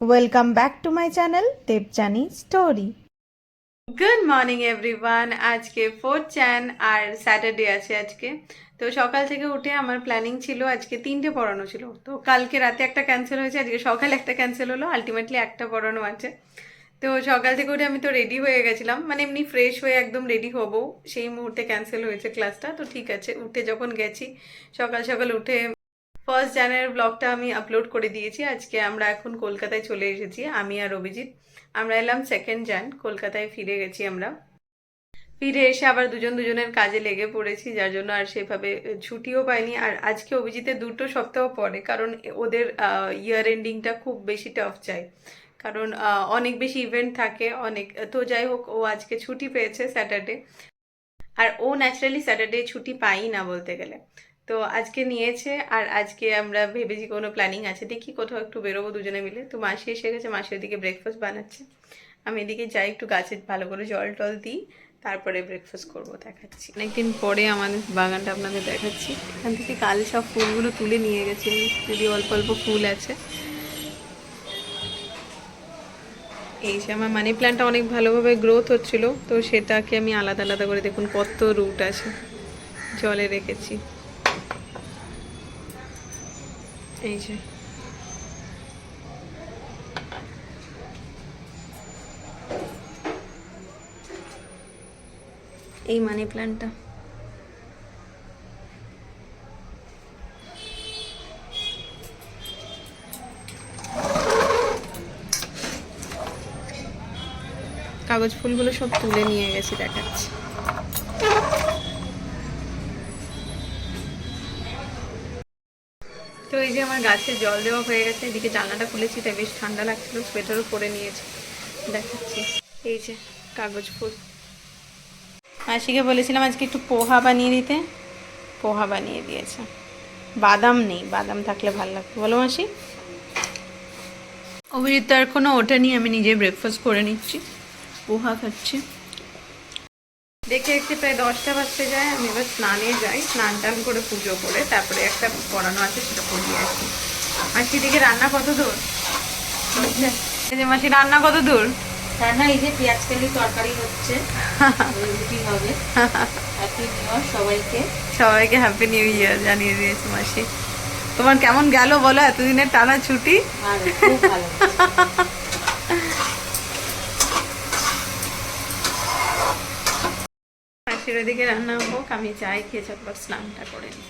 Welcome back to my channel Debjani story good morning everyone আজকে fourth চ্যান আর Saturday আছে আজকে। তো সকাল থেকে উঠে আমার প্ল্যানিং ছিল আজকে তিনটে পড়ানো ছিল। তো কালকে রাতে একটা ক্যান্সেল হয়েছে, আজকে সকালে একটা ক্যান্সেল হলো আলটিমেটলি একটা পড়ানো আছে। তো সকাল থেকে উঠে আমি তো রেডি হয়ে গেছিলাম মানে এমনি ফ্রেশ হয়ে একদম রেডি হব। সেই মুহূর্তে ক্যান্সেল হয়েছে ক্লাসটা তো ঠিক আছে। উঠে যখন গেছি, সকাল সকাল উঠে ফার্স্ট জানুয়ারির ব্লগটা আমি আপলোড করে দিয়েছি। আজকে আমরা এখন কলকাতায় চলে এসেছি, আমি আর অভিজিৎ। আমরা এলাম সেকেন্ড জান কলকাতায় ফিরে গেছি আমরা। ফিরে এসে আবার দুজন দুজনের কাজে লেগে পড়েছি, যার জন্য আর সেভাবে ছুটিও পাইনি। আর আজকে অভিজিতের দুটো সপ্তাহ পরে, কারণ ওদের ইয়ার এন্ডিংটা খুব বেশি টাফ চাই। কারণ অনেক বেশি ইভেন্ট থাকে, অনেক, তো যাই হোক, ও আজকে ছুটি পেয়েছে স্যাটারডে আর ও ন্যাচারালি স্যাটারডে ছুটি পাই না বলতে গেলে। তো আজকে নিয়েছে আর আজকে আমরা ভেবেছি কোনো প্ল্যানিং আছে। দেখি কোথাও একটু বেরোবো দুজনে মিলে। তো মাসি এসে গেছে, মাসি ওদিকে ব্রেকফাস্ট বানাচ্ছে। আমি এদিকে যাই, একটু গাছে ভালো করে জল টল দিই, তারপরে ব্রেকফাস্ট করব, দেখাচ্ছি। অনেকদিন পরে আমাদের বাগানটা আপনাদের দেখাচ্ছি। এখান থেকে কাল সব ফুলগুলো তুলে নিয়ে গেছি যদি অল্প অল্প ফুল আছে। এই যে আমার মানি প্ল্যান্টটা অনেক ভালোভাবে গ্রোথ হচ্ছিল, তো সেটাকে আমি আলাদা আলাদা করে দেখুন কত রুট আছে। জলে রেখেছি। এই যে। এই মানি প্ল্যান্টটা কাগজ ফুলগুলো সব তুলে নিয়ে গেছি দেখাচ্ছি। এই যে আমার গাছে জল দেওয়া হয়ে গেছে, এদিকে জানলাটা খুলেছি, তাই বেশ ঠান্ডা লাগছিল সোয়েটারও পরে নিয়েছি। দেখাচ্ছি। এই যে কাগজ ফুল। মাসিকে বলেছিলাম আজকে একটু পোহা বানিয়ে দিতে। পোহা বানিয়ে দিয়েছে। বাদাম নেই, বাদাম থাকলে ভালো লাগতো। বলো মাসি। অভিজিৎ আর কোনো ওটা ওঠেনি, আমি নিজে ব্রেকফাস্ট করে নিচ্ছি। পোহা খাচ্ছি। দেখে দেখতে প্রায় দশটা বাজতে যায় আমি এবার স্নানে যাই স্নান টান করে পুজো করে তারপরে একটা পড়ানো আছে সেটা পড়িয়ে আসি। মাসি দিকে রান্না কত দূর? এই মাসি রান্না কত দূর? রান্না এই যে পেঁয়াজ কালি তরকারি হচ্ছে রুটি হবে। হ্যাপি নিউ ইয়ার সবাইকে। সবাইকে হ্যাপি নিউ ইয়ার জানিয়ে দিয়েছে মাসি। তোমার কেমন গেল বলো এতদিনের টানা ছুটি? খুব ভালো। মাসির ওদিকে রান্না হোক, আমি চাই খেয়ে চটপট স্নানটা করে নিই।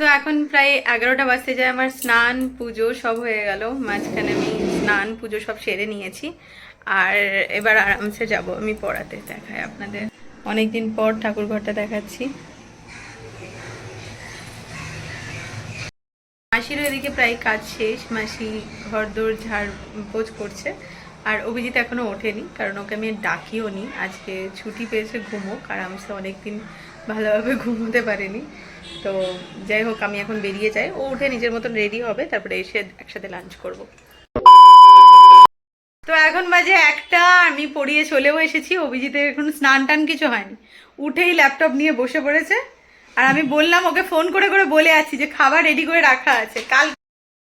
তো এখন প্রায় এগারোটা বাজতে যায়, আমার স্নান, পুজো সব হয়ে গেল। মাঝখানে আমি স্নান, পুজো সব সেরে নিয়েছি। আর এবার আরামসে যাব আমি পড়াতে দেখাই আপনাদের। অনেকদিন পর ঠাকুর ঘরটা দেখাচ্ছি। মাসির এদিকে প্রায় কাজ শেষ, মাসি ঘর দোর ঝাড় পোছ করছে। আর অভিজিৎ এখনও ওঠেনি, কারণ ওকে আমি ডাকিও নি। আজকে ছুটি পেয়েছে ঘুমোক আরামসে অনেকদিন ভালোভাবে ঘুমোতে পারিনি। তো যাই হোক, আমি এখন বেরিয়ে যাই। ও উঠে নিজের মতন রেডি হবে, তারপরে এসে একসাথে লাঞ্চ করব। তো এখন বাজে একটা, আমি পড়িয়ে চলেও এসেছি। অভিজিতের এখন স্নান টান কিছু হয়নি। উঠেই ল্যাপটপ নিয়ে বসে পড়েছে। আর আমি বললাম, ওকে ফোন করে করে বলে আছি যে খাবার রেডি করে রাখা আছে। কাল,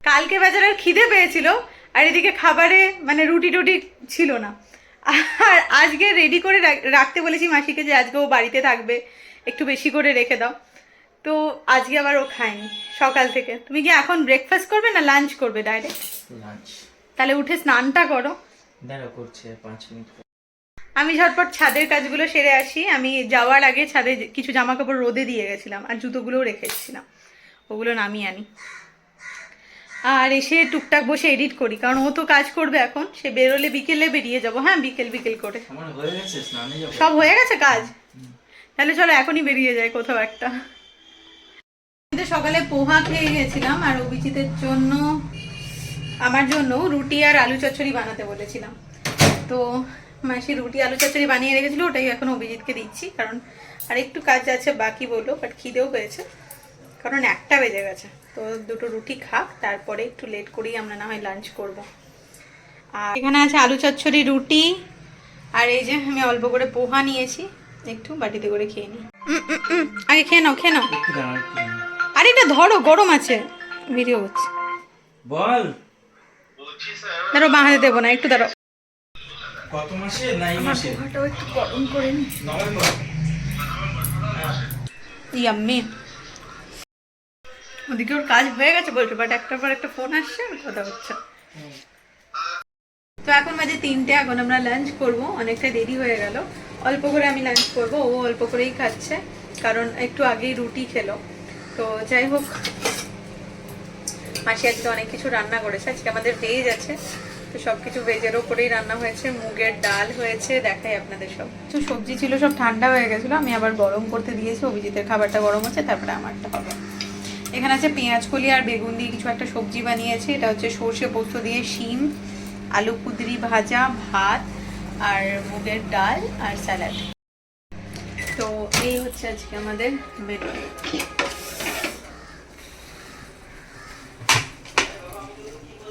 কালকে বেচারার খিদে পেয়েছিল। আর এদিকে খাবারে মানে রুটি টুটি ছিল না। আর আজকে রেডি করে রাখতে বলেছি মাসিকে যে আজকে ও বাড়িতে থাকবে একটু বেশি করে রেখে দাও। তো আজকে আবার ও খায়নি সকাল থেকে। তুমি কি এখন ব্রেকফাস্ট করবে না লাঞ্চ করবে ডাইরেক্ট লাঞ্চ তাহলে উঠে স্নানটা করো। দাঁড়া করছে পাঁচ মিনিট। আমি ঝটপট ছাদের কাজগুলো সেরে আসি। আমি যাওয়ার আগে ছাদে কিছু জামা কাপড় রোদে দিয়ে গেছিলাম আর জুতোগুলোও রেখে এসেছিলাম। ওগুলো নামিয়ে আনি। আর এসে টুকটাক বসে এডিট করি কারণ ও তো কাজ করবে এখন। সে বেরোলে বিকেলে বেরিয়ে যাব হ্যাঁ বিকেল বিকেল করে। সব হয়ে গেছে কাজ? তাহলে চলো এখনই বেরিয়ে যায় কোথাও একটা। সকালে পোহা খেয়ে গেছিলাম আর অভিজিতের জন্য আমার জন্য রুটি আর আলু চচ্চড়ি বানাতে বলেছিলাম। তো মাসি রুটি আলু চচ্চড়ি বানিয়ে রেখেছিল ওটাই এখন অভিজিৎকে দিচ্ছি কারণ আর একটু কাজ আছে বাকি বলল বাট খিদেও পেয়েছে কারণ একটা বেজে গেছে। তো দুটো রুটি খাক তারপরে একটু লেট করেই আমরা না হয় লাঞ্চ করব। আর এখানে আছে আলু চচ্চড়ি রুটি আর এই যে আমি অল্প করে পোহা নিয়েছি একটু বাটিতে করে খেয়ে নিই। আগে খেয়ে নাও খেয়ে নাও। দাঁড়া, দাঁড়া। আরে এটা ধরো গরম আছে। ভিডিও হচ্ছে বল। দাঁড়ো বাঁ হাতে দেবো না একটু দাঁড়াও। কত মাসে? না এই মাসে। পোহাটাও একটু গরম করে নি। নভেম্বর। ইয়াম্মি। ওদিকে ওর কাজ হয়ে গেছে বলছে বাট একটার পর একটা ফোন আসছে, আর কথা হচ্ছে। তো এখন বাজে তিনটে, এখন আমরা লাঞ্চ করব, অনেকটা দেরি হয়ে গেল। অল্প করে আমি লাঞ্চ করব, ও অল্প করেই খাচ্ছে, কারণ একটু আগেই রুটি খেলো। তো যাই হোক, মাসি আজকে অনেক কিছু রান্না করেছে, আজকে আমাদের ভেজ আছে, তো সব কিছু ভেজের ওপরেই রান্না হয়েছে, মুগের ডাল হয়েছে, দেখাই আপনাদের সব। কিছু সবজি ছিল, সব ঠান্ডা হয়ে গেছিল, আমি আবার গরম করতে দিয়েছি, অভিজিতের খাবারটা গরম হচ্ছে, তারপরে আমারটা হবে। এখানে আছে পেঁয়াজ কলি আর বেগুন দিয়ে কিছু একটা সবজি বানিয়েছি। এটা হচ্ছে সর্ষে পোস্ত দিয়ে শিম, আলু কুদরি ভাজা, ভাত আর মুগের ডাল আর স্যালাড। তো এই হচ্ছে আজকে আমাদের মেনু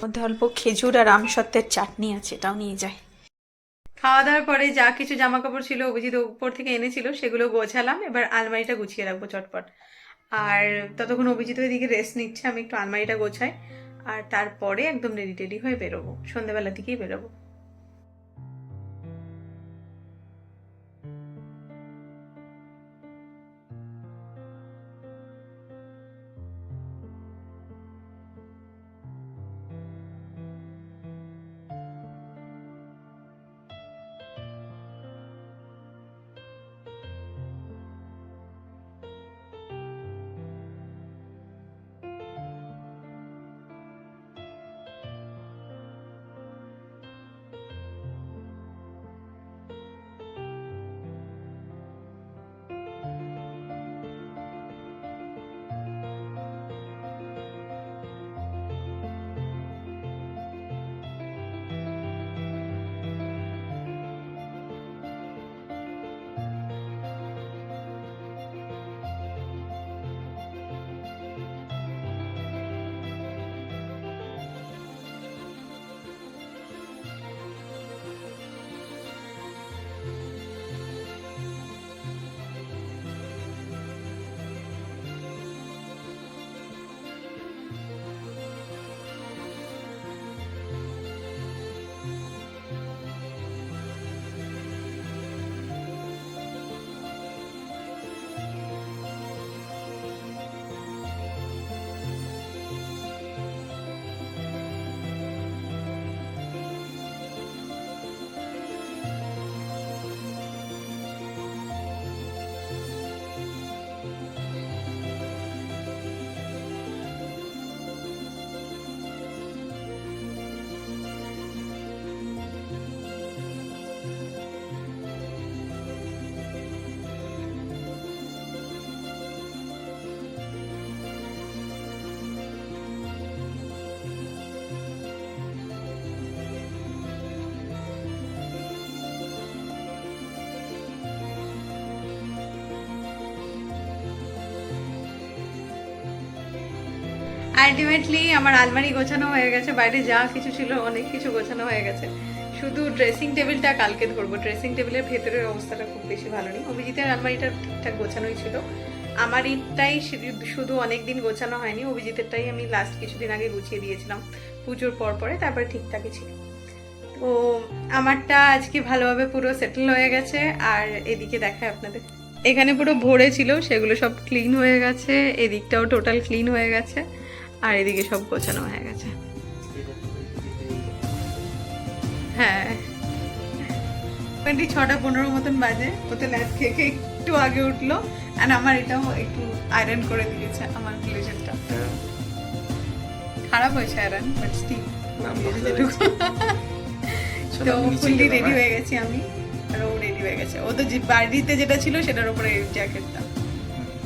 মধ্যে অল্প খেজুর আর আমসত্ত্বের চাটনি আছে, এটাও নিয়ে যাই। খাওয়া দাওয়ার পরে যা কিছু জামা কাপড় ছিল, অভিজিৎ উপর থেকে এনেছিল, সেগুলো গোছালাম। এবার আলমারিটা গুছিয়ে রাখব চটপট। আর ততক্ষণ অভিজিৎ ওইদিকে রেস্ট নিচ্ছে, আমি একটু আলমারিটা গোছাই, আর তারপরে একদম রেডি টেডি হয়ে বেরোবো সন্ধ্যাবেলা দিকেই বেরোবো। আলটিমেটলি আমার আলমারি গোছানো হয়ে গেছে, বাইরে যা কিছু ছিল অনেক কিছু গোছানো হয়ে গেছে। শুধু ড্রেসিং টেবিলটা কালকে ধরবো। ড্রেসিং টেবিলের ভেতরের অবস্থাটা খুব বেশি ভালো নেই। অভিজিতের আলমারিটা ঠিকঠাক গোছানোই ছিল। আমার ইটটাই শুধু অনেক দিন গোছানো হয়নি। অভিজিতেরটাই আমি লাস্ট কিছুদিন আগে গুছিয়ে দিয়েছিলাম। পুজোর পর পরে তারপরে ঠিকঠাকই ছিল। তো আমারটা আজকে ভালোভাবে পুরো সেটেল হয়ে গেছে। আর এদিকে দেখায় আপনাদের। এখানে পুরো ভরে ছিল। সেগুলো সব ক্লিন হয়ে গেছে। এদিকটাও টোটাল ক্লিন হয়ে গেছে। আর এদিকে সব গোছানো হয়ে গেছে। হ্যাঁ। টোয়েন্টি ছটা পনেরো মতন বাজে। ওতে ল্যাদ খেয়ে খেয়ে একটু আগে উঠল। আর আমার এটাও একটু আয়রন করে দিয়েছে আমার ব্লেজারটা খারাপ হয়েছে আয়রন বাট স্টিল তো ফুললি রেডি হয়ে। গেছি আমি। আর ও রেডি হয়ে গেছে। ও তো বাড়িতে যেটা ছিল সেটার উপরে জ্যাকেটটা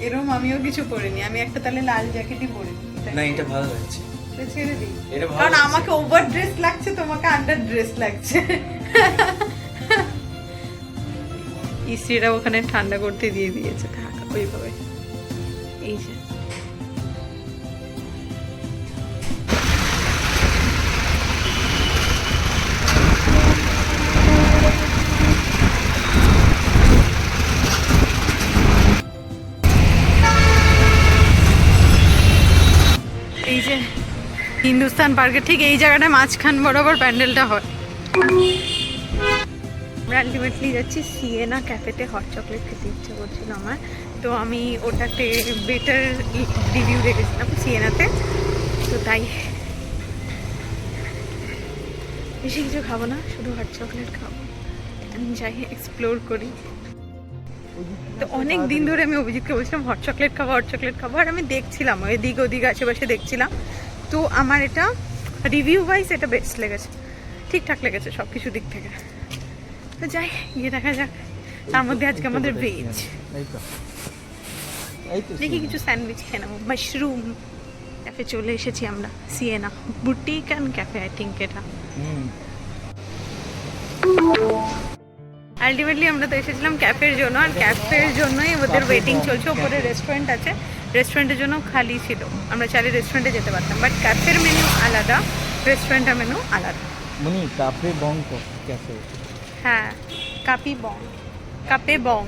এরকম আমিও কিছু পরিনি। আমি একটা তাহলে লাল জ্যাকেটই পরিনি। না এটা ভালো লাগছে। ছেড়ে দিই। কারণ আমাকে ওভার ড্রেস লাগছে তোমাকে আন্ডার ড্রেস লাগছে। ইস্ত্রিটা ওখানে ঠান্ডা করতে দিয়ে দিয়েছে থাকা ওইভাবে। এই যে। হিন্দুস্তান পার্কের ঠিক এই জায়গাটায় মাঝখান বরাবর প্যান্ডেলটা হয়। আমরা আলটিমেটলি যাচ্ছি সিয়েনা ক্যাফেতে হট চকলেট খেতে ইচ্ছে করছিল আমার। তো আমি ওটাতে বেটার রিভিউ দেখেছিলাম সিয়েনাতে তো তাই বেশি কিছু খাব না, শুধু হট চকলেট খাব। আমি যাই এক্সপ্লোর করি। তো অনেক দিন ধরে আমি অভিজিৎকে বলছিলাম হট চকলেট খাব হট চকলেট খাব। আর আমি দেখছিলাম, এদিক ওদিক আশেপাশে দেখছিলাম। তো আমার এটা রিভিউ ওয়াইজ এটা বেস্ট লেগেছে। ঠিকঠাক লেগেছে সব কিছু দিক থেকে। তো যাই গিয়ে দেখা যাক। তার মধ্যে আজকে আমাদের ভেজ দেখি কিছু স্যান্ডউইচ খেয়ে নেব। মাশরুম ক্যাফে চলে এসেছি আমরা Siena boutique and cafe I think এটা। হুম। আলটিমেটলি আমরা তো এসেছিলাম ক্যাফের জন্য আর ক্যাফের জন্যই ওদের ওয়েটিং চলছে। ওপরে রেস্টুরেন্ট আছে। রেস্টুরেন্টের জন্য খালি ছিল। আমরা চাইলে রেস্টুরেন্টে যেতে পারতাম। বাট ক্যাফের মেনু আলাদা। রেস্টুরেন্টের মেনু আলাদা। মানে কাপে কফি ক্যাফে হ্যাঁ কাপি বং। কাপে বং।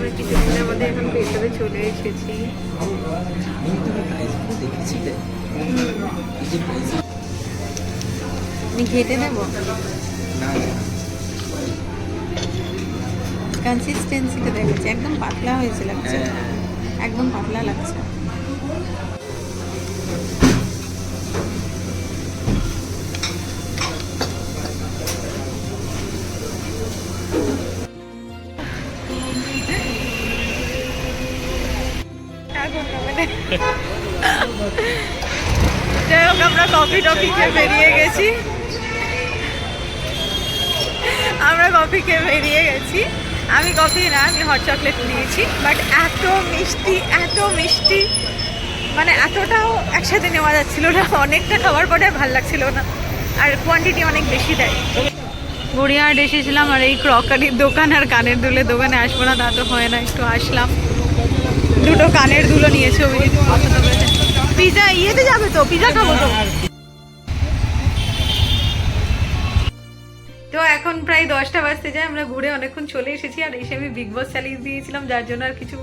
আমরা এখন ভেতরে চলে এসেছি। আমি ঘেটে কনসিস্টেন্সিটা দেখেছি একদম পাতলা হয়েছে লাগছে। হ্যাঁ। একদম পাতলা লাগছে। যাই হোক, আমরা কফি টফি খেয়ে বেরিয়ে গেছি। আমরা কফি খেয়ে বেরিয়ে গেছি। আমি কফি না, আমি হট চকলেট নিয়েছি। বাট এত মিষ্টি এত মিষ্টি। মানে এতটাও একসাথে নেওয়া যাচ্ছিল না। অনেকটা খাওয়ার পরে ভালো লাগছিল না। আর কোয়ান্টিটি অনেক বেশি দেয়। গড়িয়াহাট এসেছিলাম আর এই ক্রকারির দোকান আর কানের দুলের দোকানে আসব না, তা তো হয় না, একটু আসলাম। দুটো কানের দুলো নিয়েছে পিজা, ইয়েতে যাবে তো, পিজা খাব তো। তো এখন প্রায় দশটা বাজতে যায়, আমরা ঘুরে অনেকক্ষণ চলে এসেছি, আর এসে আমি বিগ বস চালিয়ে দিয়েছিলাম, যার জন্য আর কিছু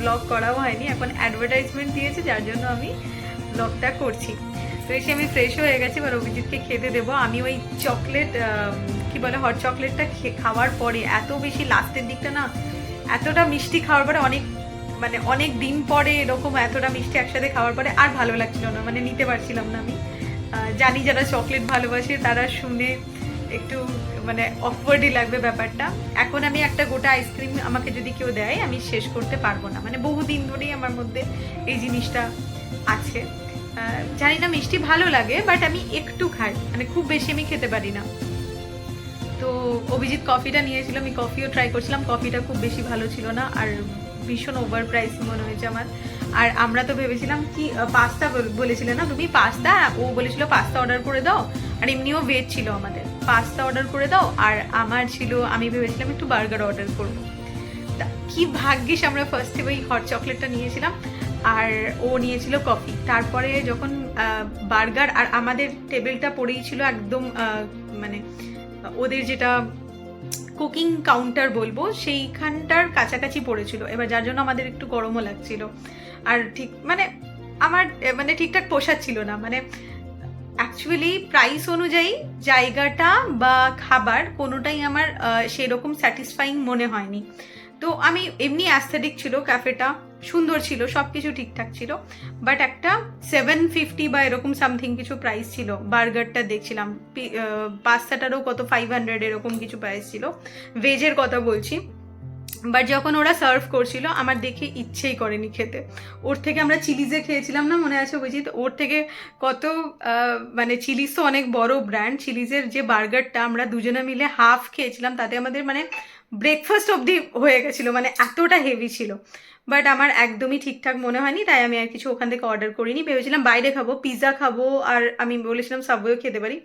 ব্লগ করাও হয়নি। এখন অ্যাডভার্টাইজমেন্ট দিয়েছে, যার জন্য আমি ব্লগটা করছি। তো এসে আমি ফ্রেশ হয়ে গেছি, এবার অভিজিৎকে খেতে দেবো। আমি ওই চকলেট কি বলে হট চকলেটটা খাওয়ার পরে, এত বেশি লাস্টের দিকটা না, এতটা মিষ্টি খাওয়ার পরে অনেক মানে অনেক দিন পরে এরকম এতটা মিষ্টি একসাথে খাওয়ার পরে আর ভালো লাগছিল না মানে নিতে পারছিলাম না আমি। জানি যারা চকলেট ভালোবাসে তারা শুনে একটু মানে অকওয়ার্ডই লাগবে ব্যাপারটা। এখন আমি একটা গোটা আইসক্রিম আমাকে যদি কেউ দেয়, আমি শেষ করতে পারব না। মানে বহুদিন ধরেই আমার মধ্যে এই জিনিসটা আছে। জানি না মিষ্টি ভালো লাগে বাট আমি একটু খাই। মানে খুব বেশি আমি খেতে পারি না। তো অভিজিৎ কফিটা নিয়েছিল আমি কফিও ট্রাই করছিলাম কফিটা খুব বেশি ভালো ছিল না। আর ভীষণ ওভার প্রাইস মনে হয়েছে আমার। আর আমরা তো ভেবেছিলাম কি পাস্তা বলেছিলে না তুমি? পাস্তা ও বলেছিল পাস্তা অর্ডার করে দাও। আর এমনিও ভেজ ছিল আমাদের। পাস্তা অর্ডার করে দাও, আর আমার ছিল, আমি ভেবেছিলাম একটু বার্গার অর্ডার করব। কি ভাগ্যিস আমরা ফার্স্টে ওই হট চকলেটটা নিয়েছিলাম, আর ও নিয়েছিল কফি তারপরে যখন বার্গার আর আমাদের টেবিলটা পড়েই ছিল একদম মানে ওদের যেটা কুকিং কাউন্টার বলব, সেইখানটার কাছাকাছি পড়েছিল। এবার যার জন্য আমাদের একটু গরমও লাগছিল। আর ঠিক মানে আমার মানে ঠিকঠাক পোষাচ্ছিল না। মানে অ্যাকচুয়ালি প্রাইস অনুযায়ী জায়গাটা বা খাবার কোনোটাই আমার সেরকম স্যাটিসফাইং মনে হয়নি। তো আমি এমনি অ্যাস্থেটিক ছিল ক্যাফেটা সুন্দর ছিল সব কিছু ঠিকঠাক ছিল। বাট একটা সেভেন ফিফটি বা এরকম সামথিং কিছু প্রাইস ছিল। বার্গারটা দেখছিলাম পাস্তাটারও কত ফাইভ হান্ড্রেড এরকম কিছু প্রাইস ছিল। ভেজের কথা বলছি। বাট যখন ওরা সার্ভ করছিল, আমার দেখে ইচ্ছেই করেনি খেতে। ওর থেকে আমরা চিলিজে খেয়েছিলাম না, মনে আছে বুঝি তো ওর থেকে কত মানে চিলিজ তো অনেক বড় ব্র্যান্ড চিলিজের যে বার্গারটা আমরা দুজনে মিলে হাফ খেয়েছিলাম, তাতে আমাদের মানে ব্রেকফাস্ট অবধি হয়ে গেছিল মানে এতটা হেভি ছিল। বাট আমার একদমই ঠিকঠাক মনে হয়নি, তাই আমি আর কিছু ওখান থেকে অর্ডার করিনি। ভেবেছিলাম বাইরে খাব পিৎজা খাব, আর আমি বলেছিলাম সাবওয়েও খেতে পারি।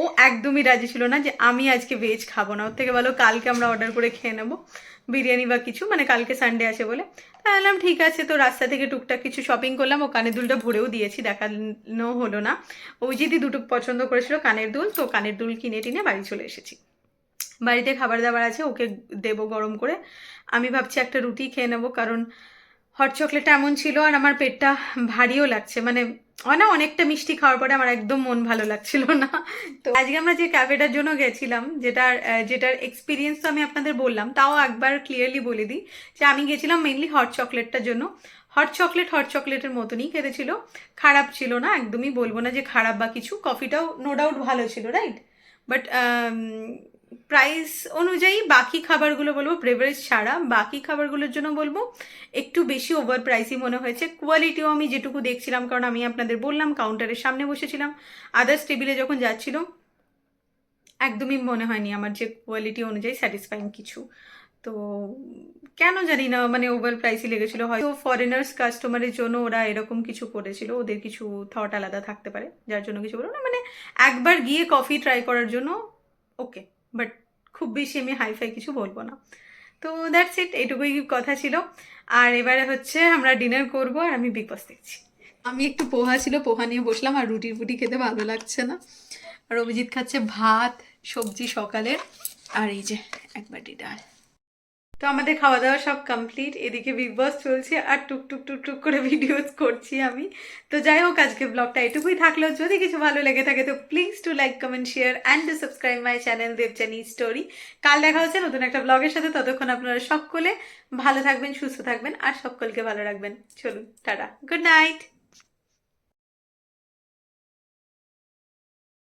ও একদমই রাজি ছিল না যে আমি আজকে ভেজ খাব না। ওর থেকে বলো, কালকে আমরা অর্ডার করে খেয়ে নেব। বিরিয়ানি বা কিছু মানে কালকে সানডে আছে বলে। বললাম, ঠিক আছে, তো রাস্তা থেকে টুকটাক কিছু শপিং করলাম, ও কানের দুলটা ভরেও দিয়েছি, দেখানো হলো না। ওই যদি দুটো পছন্দ করেছিল কানের দুল, তো কানের দুল কিনে টিনে বাড়ি চলে এসেছি। বাড়িতে খাবার দাবার আছে, ওকে দেবো গরম করে। আমি ভাবছি একটা রুটি খেয়ে নেব, কারণ হট চকলেটটা এমন ছিল, আর আমার পেটটা ভারীও লাগছে মানে না, অনেকটা মিষ্টি খাওয়ার পরে আমার একদম মন ভালো লাগছিল না। তো আজকে আমরা যে ক্যাফেটার জন্য গেছিলাম, যেটার যেটার এক্সপিরিয়েন্স তো আমি আপনাদের বললাম, তাও একবার ক্লিয়ারলি বলে দিই যে আমি গেছিলাম মেনলি হট চকলেটটার জন্য। হট চকলেট হট চকলেটের মতনই খেতে ছিল খারাপ ছিল না, একদমই বলব না যে খারাপ বা কিছু কফিটাও নো ডাউট ভালো ছিল রাইট বাট প্রাইস অনুযায়ী বাকি খাবারগুলো বলব ব্রেভারেজ ছাড়া বাকি খাবারগুলোর জন্য বলব, একটু বেশি ওভার প্রাইসই মনে হয়েছে। কোয়ালিটিও আমি যেটুকু দেখছিলাম, কারণ আমি আপনাদের বললাম কাউন্টারের সামনে বসেছিলাম। আদার্স টেবিলে যখন যাচ্ছিল, একদমই মনে হয়নি আমার যে কোয়ালিটি অনুযায়ী স্যাটিসফাইং কিছু। তো কেন জানি না মানে ওভার প্রাইসই লেগেছিল। হয়তো ফরেনার্স কাস্টমারের জন্য ওরা এরকম কিছু করেছিল, ওদের কিছু থট আলাদা থাকতে পারে, যার জন্য কিছু বলব না। মানে একবার গিয়ে কফি ট্রাই করার জন্য ওকে বাট খুব বেশি আমি হাইফাই কিছু বলব না। তো দ্যাটস ইট এটুকুই কথা ছিল। আর এবারে হচ্ছে আমরা ডিনার করব আর আমি বিগ বস দেখছি। আমি একটু পোহা ছিল, পোহা নিয়ে বসলাম আর রুটি ফুটি খেতে ভালো লাগছে না। আর অভিজিৎ খাচ্ছে ভাত, সবজি সকালের। আর এই যে, এক বাটি ডাল। তো আমাদের খাওয়া দাওয়া সব কমপ্লিট এদিকে বিগ বস চলছে আর টুক টুক টুক টুক করে ভিডিওস করছি আমি। তো যাই হোক, আজকে ব্লগটা এটুকুই থাকল। যদি কিছু ভালো লেগে থাকে, তো please to like comment share and to subscribe my channel Debjani story কাল দেখা হচ্ছে নতুন একটা ব্লগের সাথে। ততক্ষণ আপনারা সকলে ভালো থাকবেন, সুস্থ থাকবেন আর সকলকে ভালো রাখবেন। চলুন, টাটা। Good night